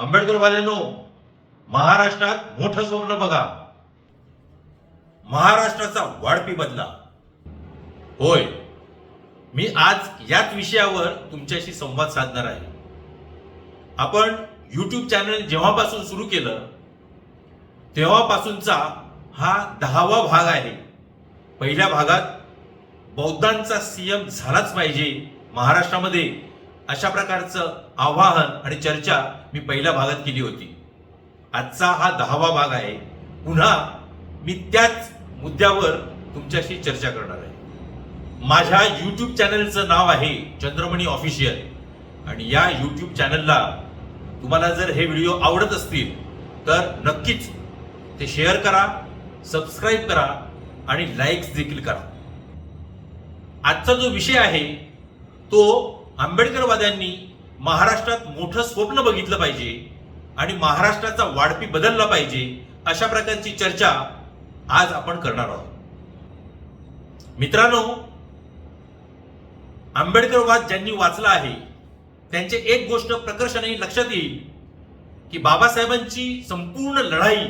आंबेडकरवाल्यांनो महाराष्ट्रात मोठं स्वप्न बघा. महाराष्ट्राचा वाढपी बदला. होय मी आज याच विषयावर तुमच्याशी संवाद साधणार आहे. आपण यूट्यूब चॅनल जेव्हापासून सुरू केलं तेव्हापासूनचा हा दहावा भाग आहे. पहिल्या भागात बौद्धांचा सीएम झालाच पाहिजे महाराष्ट्रामध्ये. अशा प्रकारचं आवाहन आणि चर्चा मी पहिल्या भागात केली होती. आजचा हा दहावा भाग आहे. पुन्हा मी त्याच मुद्द्यावर तुमच्याशी चर्चा करणार आहे. माझ्या यूट्यूब चॅनलचं नाव आहे चंद्रमणी ऑफिशियल आणि या यूट्यूब चॅनलला तुम्हाला जर हे व्हिडिओ आवडत असतील तर नक्कीच ते शेअर करा सबस्क्राईब करा आणि लाईक्स देखील करा. आजचा जो विषय आहे तो आंबेडकरवाद्यांनी महाराष्ट्रात मोठं स्वप्न बघितलं पाहिजे आणि महाराष्ट्राचा वाढपी बदलला पाहिजे अशा प्रकारची चर्चा आज आपण करणार आहोत. मित्रांनो आंबेडकरवाद ज्यांनी वाचला आहे त्यांचे एक गोष्ट प्रकर्षाने लक्षात येईल की बाबासाहेबांची संपूर्ण लढाई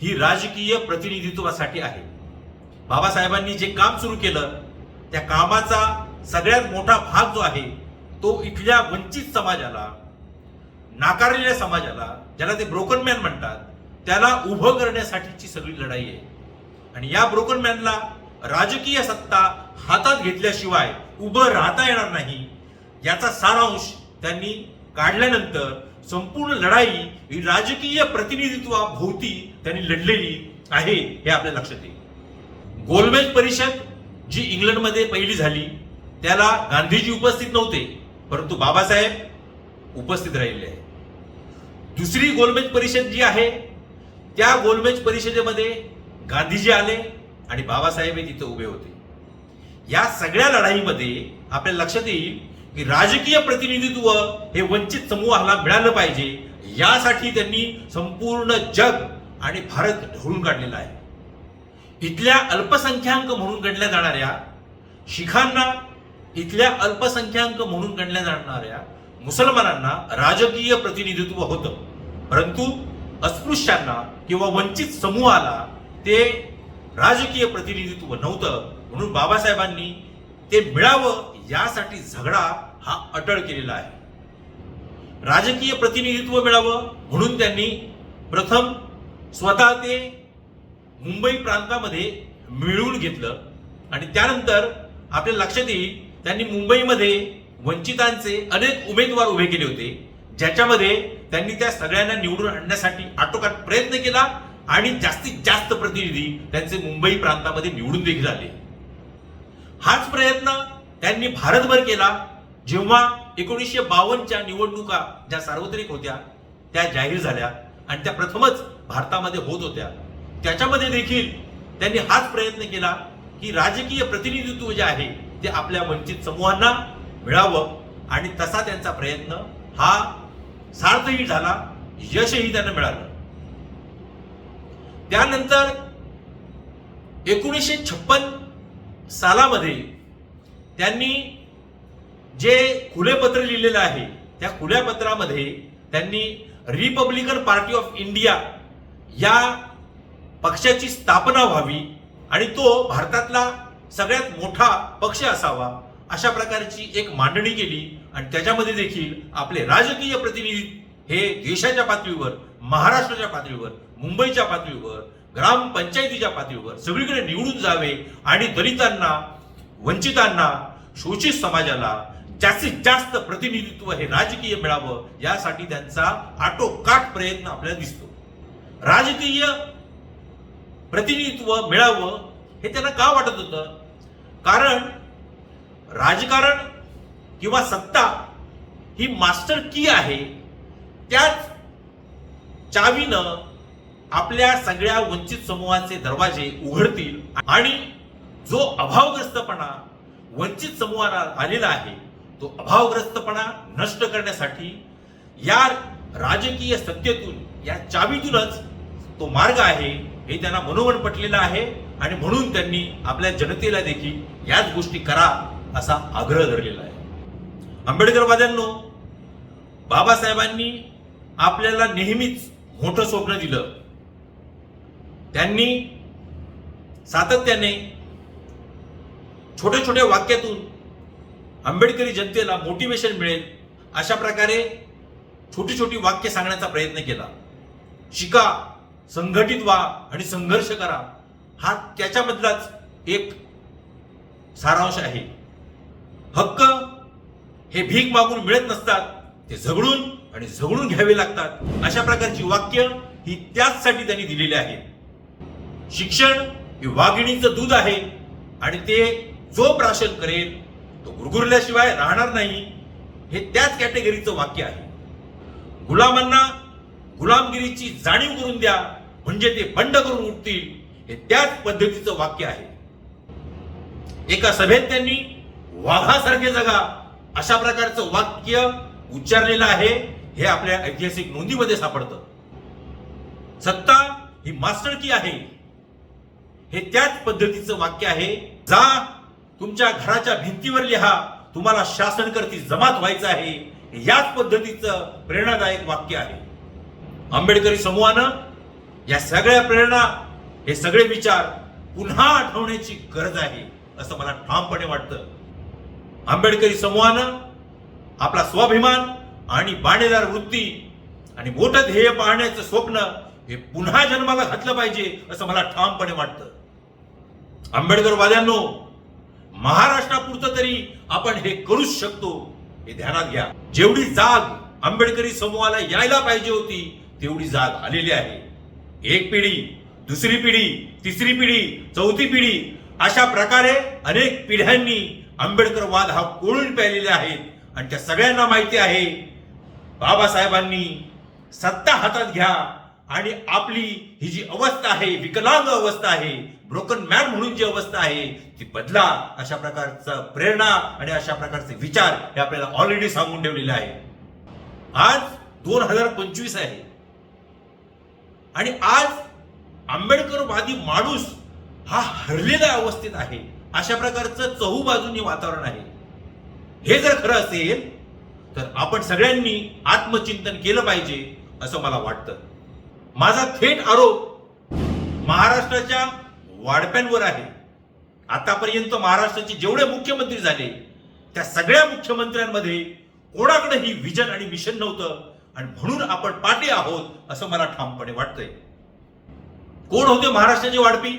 ही राजकीय प्रतिनिधित्वासाठी आहे. बाबासाहेबांनी जे काम सुरू केलं त्या कामाचा सगळ्यात मोठा भाग जो आहे तो इथल्या वंचित समाजाला नाकारलेल्या समाजाला ज्याला ते ब्रोकन मॅन म्हणतात त्याला उभं करण्यासाठीची सगळी लढाई आहे. आणि या ब्रोकन मॅनला राजकीय सत्ता हातात घेतल्याशिवाय उभं राहता येणार नाही याचा सारांश त्यांनी काढल्यानंतर संपूर्ण लढाई ही राजकीय प्रतिनिधित्वाभोवती त्यांनी लढलेली आहे हे आपल्या लक्षात येईल. गोलमेज परिषद जी इंग्लंडमध्ये पहिली झाली त्याला गांधीजी उपस्थित नव्हते. परंतु बाबासाहेब उपस्थित राहिले. आहे दुसरी गोलमेज परिषद जी आहे त्या गोलमेज परिषदेमध्ये गांधीजी आले आणि बाबासाहेब हे तिथे उभे होते. या सगळ्या लढाईमध्ये आपल्या लक्षात येईल की राजकीय प्रतिनिधित्व हे वंचित समूहाला मिळालं पाहिजे. यासाठी त्यांनी संपूर्ण जग आणि भारत ढवळून काढलेला आहे. इथल्या अल्पसंख्याक म्हणून गणल्या जाणाऱ्या शिखांना इथल्या अल्पसंख्याक म्हणून गणल्या जाणाऱ्या मुसलमानांना राजकीय प्रतिनिधित्व होतं. परंतु अस्पृश्यांना किंवा वंचित समूहाला ते राजकीय प्रतिनिधित्व नव्हतं म्हणून बाबासाहेबांनी ते मिळावं यासाठी झगडा हा अटळ केलेला आहे. राजकीय प्रतिनिधित्व मिळावं म्हणून त्यांनी प्रथम स्वतः ते मुंबई प्रांतामध्ये मिळवून घेतलं आणि त्यानंतर आपल्या लक्षात येईल त्यांनी मुंबईमध्ये वंचितांचे अनेक उमेदवार उभे केले होते ज्याच्यामध्ये त्यांनी त्या सगळ्यांना निवडून आणण्यासाठी आटोकाट प्रयत्न केला आणि जास्तीत जास्त प्रतिनिधी त्यांचे मुंबई प्रांतामध्ये निवडून देखील आले. हाच प्रयत्न त्यांनी भारतभर केला. जेव्हा एकोणीसशे बावन्नच्या निवडणुका ज्या सार्वत्रिक होत्या त्या जाहीर झाल्या आणि त्या प्रथमच भारतामध्ये होत होत्या. त्याच्यामध्ये देखील त्यांनी हाच प्रयत्न केला की राजकीय प्रतिनिधित्व जे आहे ते आपल्या वंचित समूहांना मिळावं. आणि तसा त्यांचा प्रयत्न हा सार्थही झाला यशही त्यांना मिळालं. त्यानंतर एकोणीसशे छप्पन सालामध्ये त्यांनी जे खुले पत्र लिहिलेलं आहे त्या खुल्या पत्रामध्ये त्यांनी रिपब्लिकन पार्टी ऑफ इंडिया या पक्षाची स्थापना व्हावी आणि तो भारतातला सगळ्यात मोठा पक्ष असावा अशा प्रकारची एक मांडणी केली आणि त्याच्यामध्ये देखील आपले राजकीय प्रतिनिधी हे देशाच्या पातळीवर महाराष्ट्राच्या पातळीवर मुंबईच्या पातळीवर ग्रामपंचायतीच्या पातळीवर सगळीकडे निवडून जावे आणि दलितांना वंचितांना शोषित समाजाला जास्तीत जास्त प्रतिनिधित्व हे राजकीय मिळावं यासाठी त्यांचा आटोकाट प्रयत्न आपल्याला दिसतो. राजकीय प्रतिनिधित्व मिळावं हे त्यांना का वाटत होतं? कारण राजकारण किंवा सत्ता ही मास्टर की आहे त्याच चावीनं आपल्या सगळ्या वंचित समूहाचे दरवाजे उघडतील आणि जो अभावग्रस्तपणा वंचित समूहाला आलेला आहे तो अभावग्रस्तपणा नष्ट करण्यासाठी या राजकीय सत्तेतून या चावीतूनच तो मार्ग आहे हे त्यांना मनोमन पटलेलं आहे. आणि म्हणून त्यांनी आपल्या जनतेला देखील याच गोष्टी करा असा आग्रह धरलेला आहे. आंबेडकरवाद्यांनो बाबासाहेबांनी आपल्याला नेहमीच मोठं स्वप्न दिलं. त्यांनी सातत्याने छोट्या छोट्या वाक्यातून आंबेडकरी जनतेला मोटिवेशन मिळेल अशा प्रकारे छोटी छोटी वाक्य सांगण्याचा प्रयत्न केला. शिका संघटित व्हा आणि संघर्ष करा. हा त्याच्यामधलाच एक सारांश आहे. हक्क हे भीक मागून मिळत नसतात ते झगडून आणि झगडून घ्यावे लागतात. अशा प्रकारची वाक्य ही त्याचसाठी त्यांनी दिलेली आहेत शिक्षण हे वाघिणीचं दूध आहे आणि ते जो प्राशन करेल तो गुरगुरल्याशिवाय राहणार नाही हे त्याच कॅटेगरीचं वाक्य आहे. गुलामांना गुलामगिरीची जाणीव करून द्या म्हणजे ते बंड करून उठतील. हे त्याच पद्धतीचं वाक्य आहे. एका सभेत त्यांनी वाघासारखे जगा अशा प्रकारचं वाक्य उच्चारलेलं आहे हे आपल्या ऐतिहासिक नोंदीमध्ये सापडतं. सत्ता ही मास्टरकी आहे हे त्याच पद्धतीचं वाक्य आहे जा तुमच्या घराच्या भिंतीवर लिहा तुम्हाला शासन करती जमात व्हायचं आहे याच पद्धतीचं प्रेरणादायक वाक्य आहे. आंबेडकरी समूहानं या सगळ्या प्रेरणा हे सगळे विचार पुन्हा आठवण्याची गरज आहे असं मला ठामपणे वाटतं. आंबेडकरी समूहानं आपला स्वाभिमान आणि बाणेदार वृत्ती आणि मोठं ध्येय पाहण्याचं स्वप्न हे पुन्हा जन्माला घातलं पाहिजे असं मला ठामपणे वाटतं. आंबेडकरवाद्यांनो महाराष्ट्रापुरतं तरी आपण हे करूच शकतो हे ध्यानात घ्या. जेवढी जाग आंबेडकरी समूहाला यायला पाहिजे होती तेवढी जाग आलेली आहे. एक पिढी दुसरी पिढी तिसरी पिढी चौथी पिढी अशा प्रकारे अनेक पिढ्यांनी आंबेडकरवाद हा कोळून प्यालेले आहेत आणि त्या सगळ्यांना माहिती आहे बाबासाहेबांनी सत्ता हातात घ्या आणि आपली ही जी अवस्था आहे विकलांग अवस्था आहे ब्रोकन मॅन म्हणून जी अवस्था आहे ती बदला अशा प्रकारचा प्रेरणा आणि अशा प्रकारचे विचार हे आपल्याला ऑलरेडी सांगून ठेवलेले आहे. आज दोन हजार पंचवीस आहे. आणि आज आंबेडकरवादी माणूस हा हरलेल्या अवस्थेत आहे. अशा प्रकारचं चहू बाजूनी वातावरण आहे. हे जर खरं असेल तर आपण सगळ्यांनी आत्मचिंतन केलं पाहिजे असं मला वाटतं. माझा थेट आरोप महाराष्ट्राच्या वाढप्यांवर आहे. आतापर्यंत महाराष्ट्राचे जेवढे मुख्यमंत्री झाले त्या सगळ्या मुख्यमंत्र्यांमध्ये कोणाकडे ही विजन आणि मिशन नव्हतं आणि म्हणून आपण पाठी आहोत असं मला ठामपणे वाटतंय. कोण होते महाराष्ट्राचे वाढपी?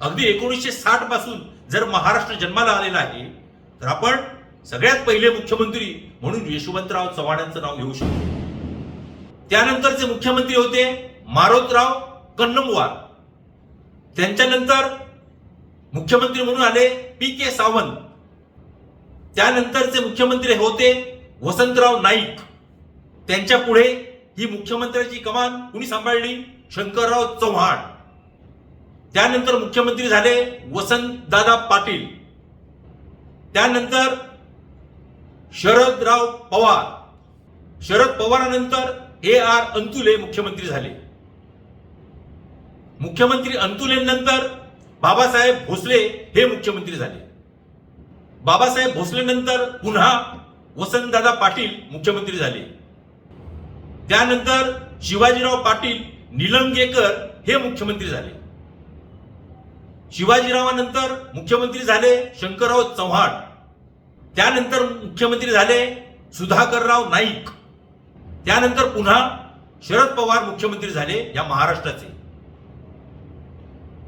अगदी एकोणीसशे साठपासून जर महाराष्ट्र जन्माला आलेला आहे तर आपण सगळ्यात पहिले मुख्यमंत्री म्हणून यशवंतराव चव्हाणांचं नाव घेऊ शकतो. त्यानंतरचे मुख्यमंत्री होते मारोतराव कन्नमवार. त्यांच्यानंतर मुख्यमंत्री म्हणून आले पी के सावंत त्यानंतरचे मुख्यमंत्री होते वसंतराव नाईक. त्यांच्या पुढे ही मुख्यमंत्र्याची कमान कुणी सांभाळली? शंकरराव चव्हाण. त्यानंतर मुख्यमंत्री झाले वसंतदादा पाटील. त्यानंतर शरदराव पवार. शरद पवारानंतर ए आर अंतुले मुख्यमंत्री झाले. मुख्यमंत्री अंतुलेनंतर बाबासाहेब भोसले हे मुख्यमंत्री झाले. बाबासाहेब भोसलेनंतर पुन्हा वसंतदादा पाटील मुख्यमंत्री झाले. त्यानंतर शिवाजीराव पाटील निलंगेकर हे मुख्यमंत्री झाले. शिवाजीरावानंतर मुख्यमंत्री झाले शंकरराव चव्हाण. त्यानंतर मुख्यमंत्री झाले सुधाकरराव नाईक. त्यानंतर पुन्हा शरद पवार मुख्यमंत्री झाले या महाराष्ट्राचे.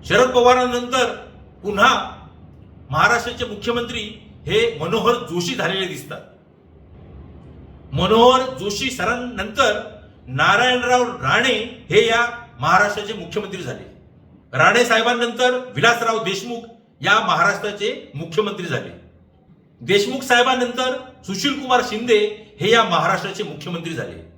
शरद पवारांनंतर पुन्हा महाराष्ट्राचे मुख्यमंत्री हे मनोहर जोशी झालेले दिसतात. मनोहर जोशी सरांनंतर नारायणराव राणे हे या महाराष्ट्राचे मुख्यमंत्री झाले. राणे साहेबांनंतर विलासराव देशमुख या महाराष्ट्राचे मुख्यमंत्री झाले. देशमुख साहेबांनंतर सुशील कुमार शिंदे हे या महाराष्ट्राचे मुख्यमंत्री झाले.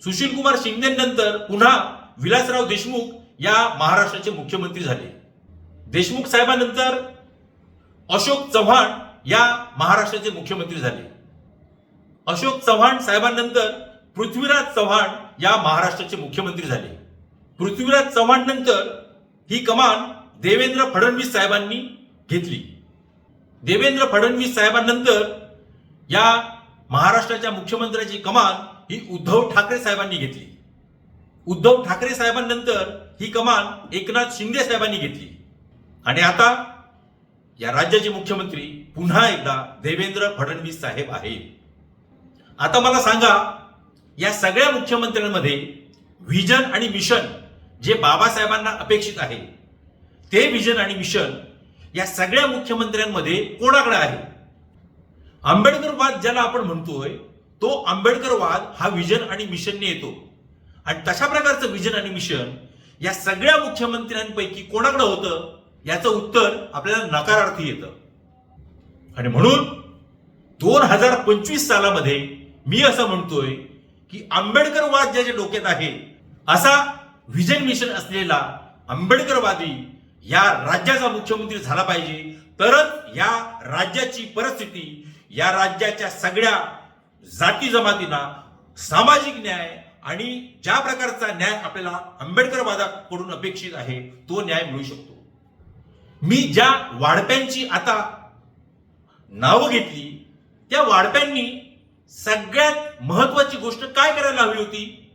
सुशील कुमार शिंदेनंतर पुन्हा विलासराव देशमुख या महाराष्ट्राचे मुख्यमंत्री झाले. देशमुख साहेबांनंतर अशोक चव्हाण या महाराष्ट्राचे मुख्यमंत्री झाले. अशोक चव्हाण साहेबांनंतर पृथ्वीराज चव्हाण या महाराष्ट्राचे मुख्यमंत्री झाले. पृथ्वीराज चव्हाण नंतर ही कमान देवेंद्र फडणवीस साहेबांनी घेतली. देवेंद्र फडणवीस साहेबांनंतर या महाराष्ट्राच्या मुख्यमंत्र्याची कमान ही उद्धव ठाकरे साहेबांनी घेतली. उद्धव ठाकरे साहेबांनंतर ही कमान एकनाथ शिंदे साहेबांनी घेतली. आणि आता या राज्याचे मुख्यमंत्री पुन्हा एकदा देवेंद्र फडणवीस साहेब आहेत. आता मला सांगा या सगळ्या मुख्यमंत्र्यांमध्ये व्हिजन आणि मिशन जे बाबासाहेबांना अपेक्षित आहे ते व्हिजन आणि मिशन या सगळ्या मुख्यमंत्र्यांमध्ये कोणाकडे आहे? आंबेडकरवाद ज्याला आपण म्हणतोय तो आंबेडकरवाद हा विजन आणि मिशनने येतो. आणि तशा प्रकारचं विजन आणि मिशन या सगळ्या मुख्यमंत्र्यांपैकी कोणाकडे होतं? याचं उत्तर आपल्याला नकारार्थी येतं. आणि म्हणून दोन हजार पंचवीस सालामध्ये मी असं म्हणतोय की आंबेडकरवाद ज्याच्या डोक्यात आहे असा व्हिजन मिशन असलेला आंबेडकरवादी या राज्याचा मुख्यमंत्री झाला पाहिजे. तरच या राज्याची परिस्थिती या राज्याच्या सगळ्या जाती जमातींना सामाजिक न्याय आणि ज्या प्रकारचा न्याय आपल्याला आंबेडकरवादाकडून अपेक्षित आहे तो न्याय मिळू शकतो. मी ज्या वाढप्यांची आता नावं घेतली त्या वाढप्यांनी सगळ्यात महत्वाची गोष्ट हवी होती.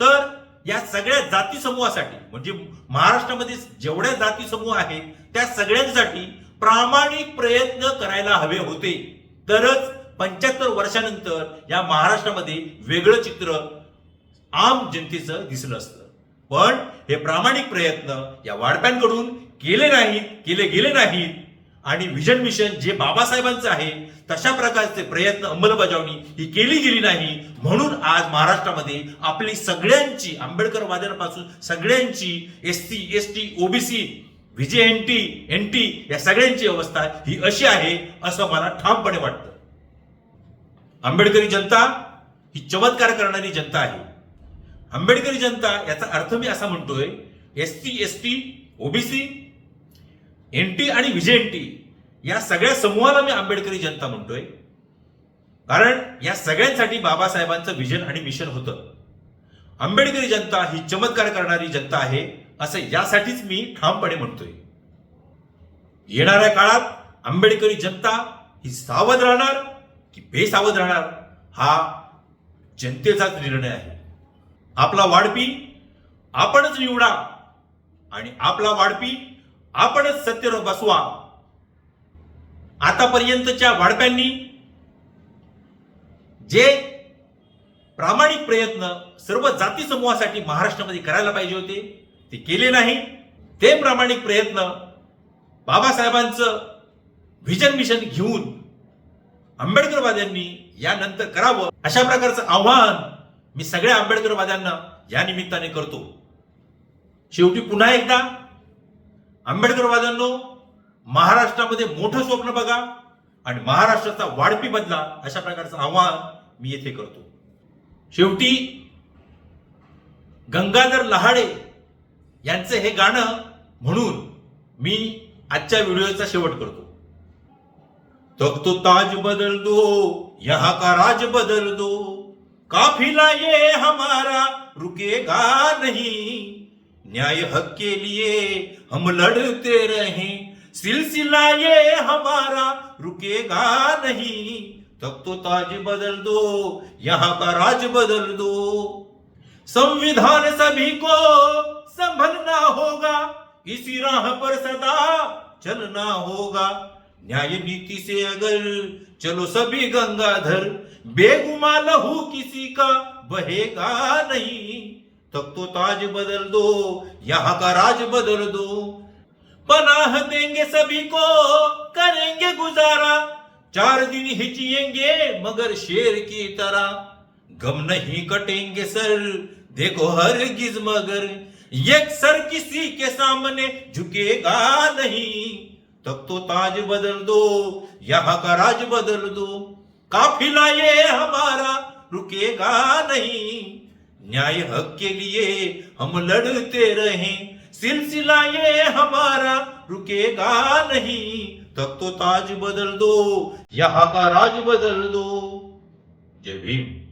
तर या सगळ्या जाती समूहासाठी म्हणजे महाराष्ट्रामध्ये जेवढ्या जाती समूह आहेत त्या सगळ्यांसाठी प्रामाणिक प्रयत्न करायला हवे होते. तरच पंच्याहत्तर वर्षानंतर या महाराष्ट्रामध्ये वेगळं चित्र आम जनतेचं दिसलं असतं. पण हे प्रामाणिक प्रयत्न या वाढप्यांकडून केले नाहीत केले गेले नाहीत. आणि विजन मिशन जे बाबासाहेबांचं आहे तशा प्रकारचे प्रयत्न अंमलबजावणी ही केली गेली नाही. म्हणून आज महाराष्ट्रामध्ये आपली सगळ्यांची आंबेडकरवाद्यांपासून सगळ्यांची S C S T OBC VJ N T N T या सगळ्यांची अवस्था ही अशी आहे असं मला ठामपणे वाटतं. आंबेडकरी जनता ही चमत्कार करणारी जनता आहे. आंबेडकरी जनता याचा अर्थ मी असा म्हणतोय S C S T OBC N T आणि विजय एन टी या सगळ्या समूहाला मी आंबेडकरी जनता म्हणतोय. कारण या सगळ्यांसाठी बाबासाहेबांचं विजन आणि मिशन होतं. आंबेडकरी जनता ही चमत्कार करणारी जनता आहे असं यासाठीच मी ठामपणे म्हणतोय. येणाऱ्या काळात आंबेडकरी जनता ही सावध राहणार की बेसावध राहणार हा जनतेचाच निर्णय आहे. आपला वाढपी आपणच निवडा आणि आपला वाढपी आपणच सत्तेवर बसवा आतापर्यंतच्या वाढप्यांनी जे प्रामाणिक प्रयत्न सर्व जाती समूहासाठी महाराष्ट्रामध्ये करायला पाहिजे होते ते केले नाही. ते प्रामाणिक प्रयत्न बाबासाहेबांचं व्हिजन मिशन घेऊन आंबेडकरवाद्यांनी यानंतर करावं अशा प्रकारचं आव्हान मी सगळ्या आंबेडकरवाद्यांना या निमित्ताने करतो. शेवटी पुन्हा एकदा आंबेडकरवाद्यांनो महाराष्ट्रामध्ये मोठं स्वप्न बघा आणि महाराष्ट्राचा वाढपी बदला अशा प्रकारचं आव्हान मी येथे करतो. शेवटी गंगाधर लहाडे यांचं हे गाणं म्हणून मी आजच्या व्हिडिओचा शेवट करतो. तक तो ताज बदल दो यहा का राज बदल दो काफिला ये हमारा रुकेगा नहीं. न्याय हक के लिए हम लड़ते रहे। सिलसिला ये हमारा रुकेगा नहीं। तब तो ताज बदल दो, यहाँ का राज बदल दो। संविधान सभी को संभलना होगा, इसी राह पर सदा चलना होगा। न्याय नीति से अगर चलो सभी गंगाधर, बेगुमा लहू किसी का बहेगा नहीं। तब तो ताज बदल दो यहाँ का राज बदल दो। पनाह देंगे सभी को करेंगे गुजारा। चार दिन ही जिएंगे मगर शेर की तरह। गम नहीं कटेंगे सर देखो हर गिज मगर। एक सर किसी के सामने झुकेगा नहीं। तब तो ताज बदल दो यहाँ का राज बदल दो। काफिला ये हमारा रुकेगा नहीं। न्याय हक के लिए हम लड़ते रहे। सिलसिला ये हमारा रुकेगा नहीं। तब तो ताज बदल दो यहाँ का राज बदल दो। जय भीम।